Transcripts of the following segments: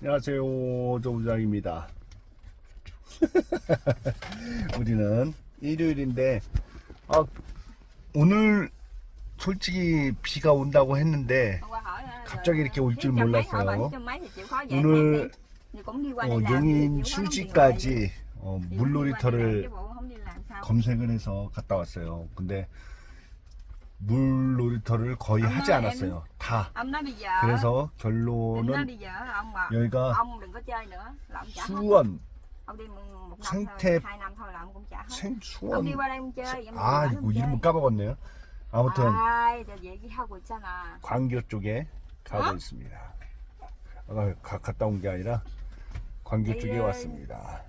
안녕하세요 조부장입니다. 우리는 일요일인데 아, 오늘 솔직히 비가 온다고 했는데 갑자기 이렇게 올 줄 몰랐어요. 오늘 어, 용인 수지까지 어, 물놀이터를 검색을 해서 갔다 왔어요. 근데 물 놀이터를 거의 엄마, 하지 않았어요 다 그래서 결론은 여기가. 수원 생태- 생수원 아 이거 chơi. 까먹었네요 아무튼. 광교 쪽에 가고 어? 있습니다 아, 가, 갔다 온 게 아니라 광교 쪽에 왔습니다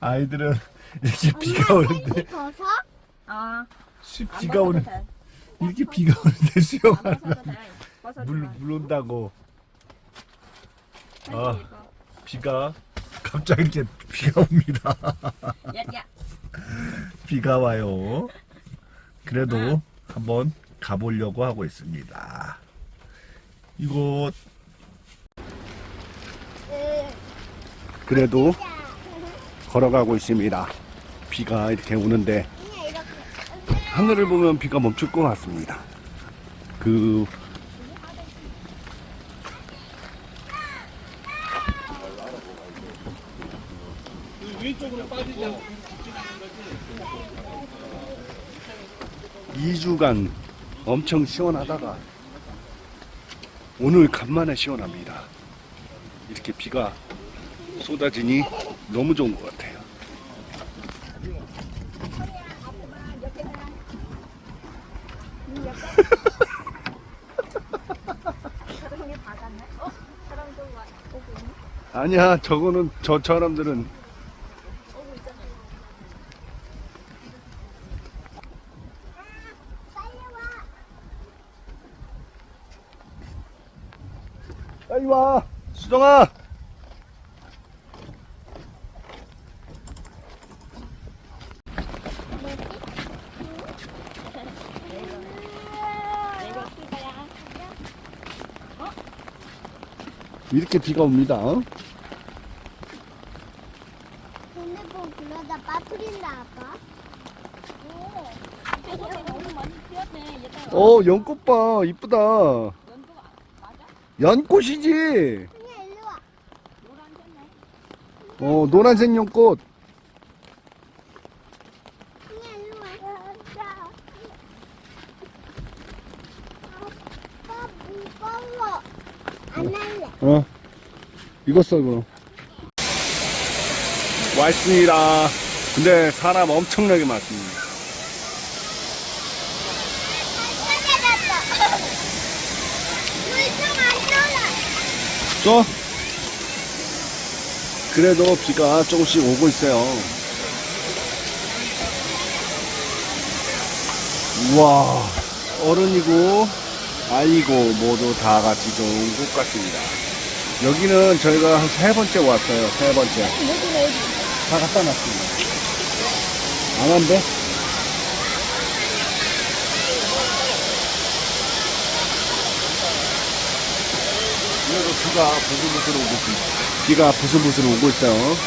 아이들은 이렇게 비가 오는데 벗어? Ờ. 시- 안 비가 벗어도 오는 돼. 이렇게 비가 오는데 안 수영하는 벗어도 돼. 벗어도 물, 돼. 물 온다고 cô? 비가 갑자기 이렇게 비가 옵니다. 비가 와요 그래도 한번 가보려고 하고 있습니다 이곳 그래도 걸어가고 있습니다 비가 이렇게 오는데. 하늘을 보면 비가 멈출 것 같습니다 그 이주간 엄청 시원하다가 오늘 간만에 시원합니다. 이렇게 비가 쏟아지니 너무 좋은 것 같아요. 아니야, 저거는 저 사람들은. 빨리 와, 수정아. 내가 출발야. 이렇게 비가 옵니다. 핸드폰 빠뜨린다 아빠. 얘들아. 어, 연꽃 봐, 이쁘다. 연꽃이지. 그냥 일로 와. 노란색네. 어, 노란색 연꽃. 그냥 일로 와. 아빠 무거워. 안 할래. 어, 이거 써, 이거. 왔습니다. 근데 사람 엄청나게 많습니다. 저 그래도 비가 조금씩 오고 있어요. 우와, 어른이고 아이고 모두 다 같이 좋은 곳 같습니다. 여기는 저희가 한 세 번째 왔어요. 세 번째. 다 갖다 놨습니다. 안 한데? 그래도 비가 부슬부슬 오고 있습니다. 비가 부슬부슬 오고 있어요.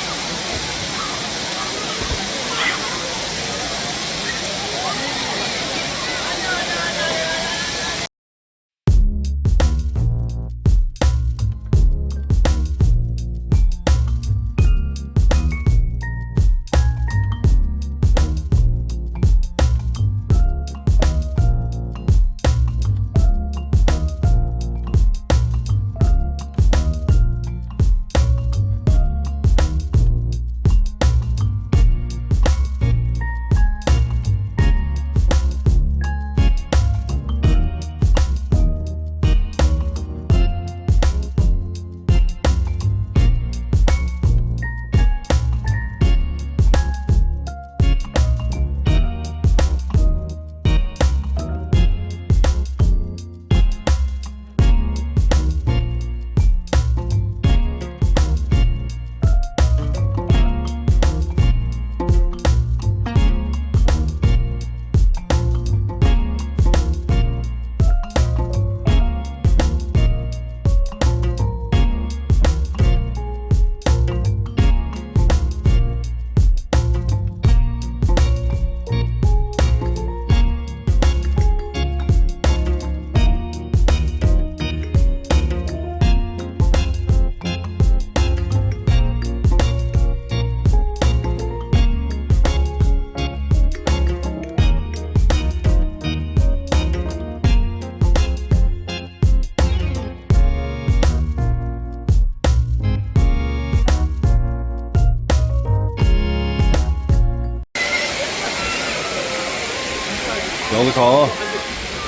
여기서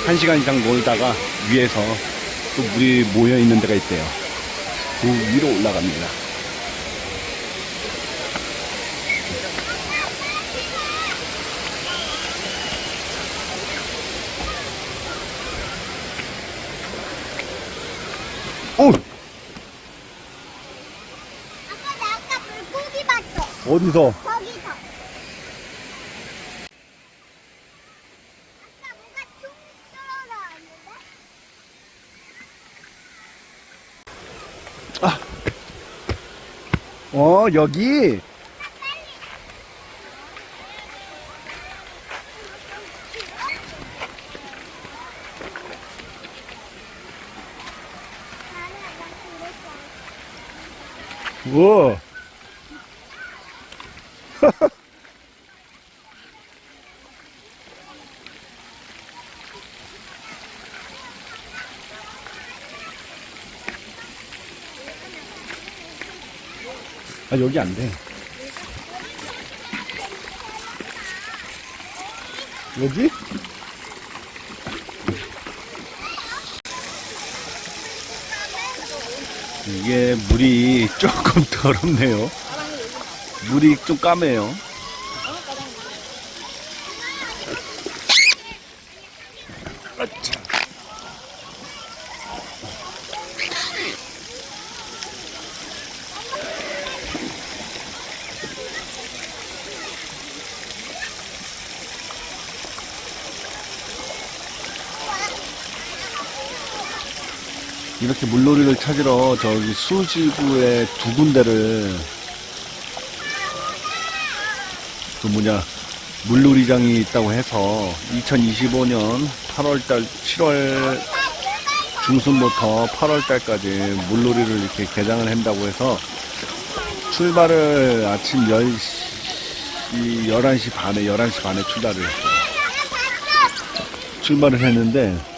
한 시간 이상 놀다가 위에서 또 물이 모여 있는 데가 있대요. 그 위로 올라갑니다. 오! 아빠 나 아까 물고기 봤어. 어디서? 거기서. 아까 뭔가 툭 떨어졌는데? 어, 여기? 우와. 아, 여기 안 돼. 여기? 이게 물이 조금 더럽네요. 물이 좀 까매요. 아차. 이렇게 물놀이를 찾으러 저기 수지구의 두 군데를 그 뭐냐 물놀이장이 있다고 해서 2025년 8월달 7월 중순부터 8월달까지 물놀이를 이렇게 개장을 한다고 해서 출발을 아침 10시 11시 반에 11시 반에 출발을 출발을 했는데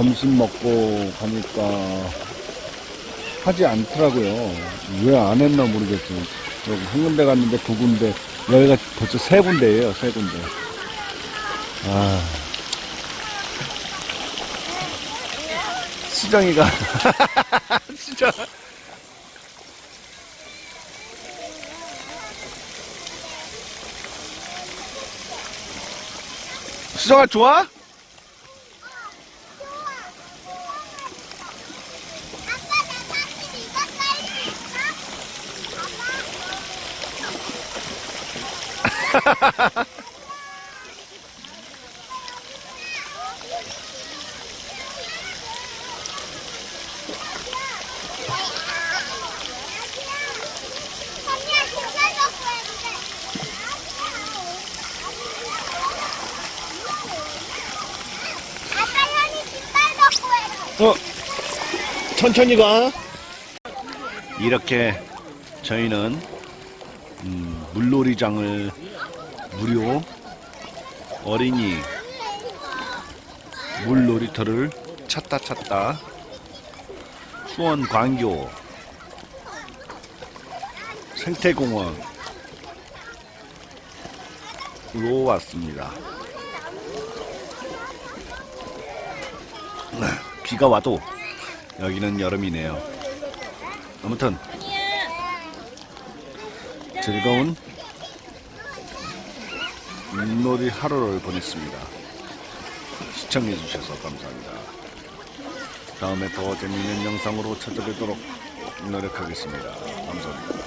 점심 먹고 가니까 하지 않더라고요. 왜 안 했나 모르겠어요. 여기 한 군데 갔는데 두 군데, 여기가 벌써 세 군데예요, 세 군데. 아. 수정이가, 수정. 수정아, 좋아? 아빠 나 사진 이거 깔수 있어? 언니야 신발 벗고 했는데 아빠 현이 신발 벗고 했 어 어, 천천히 가. 이렇게 저희는 음, 물놀이장을 무료 어린이 물놀이터를 찾다 찾다 수원 광교 생태공원으로 왔습니다. 비가 와도 여기는 여름이네요. 아무튼 즐거운 물놀이 하루를 보냈습니다. 시청해 주셔서 감사합니다. 다음에 더 재미있는 영상으로 찾아뵙도록 노력하겠습니다. 감사합니다.